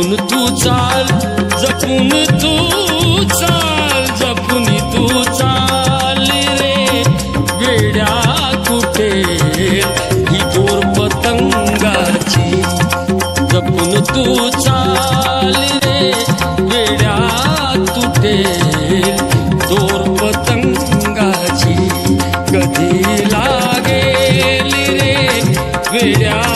जपून तू चाल जपून तू चाल जपून तू चाल रे. वेड्या कुठे? ही दोर पतंगाची. जपून तू चाल रे. वेड्या तुटे दोर पतंगाची. कधी लागेल रे? वेड्या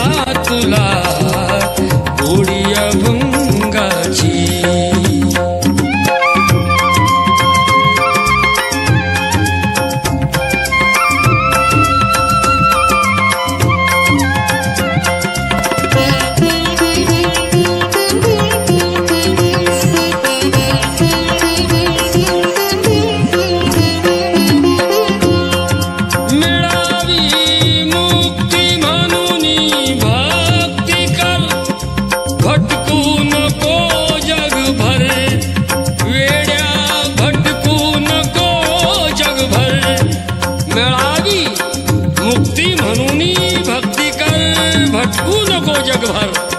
मुक्ती म्हणून भक्ती कर भटकू नको जगभर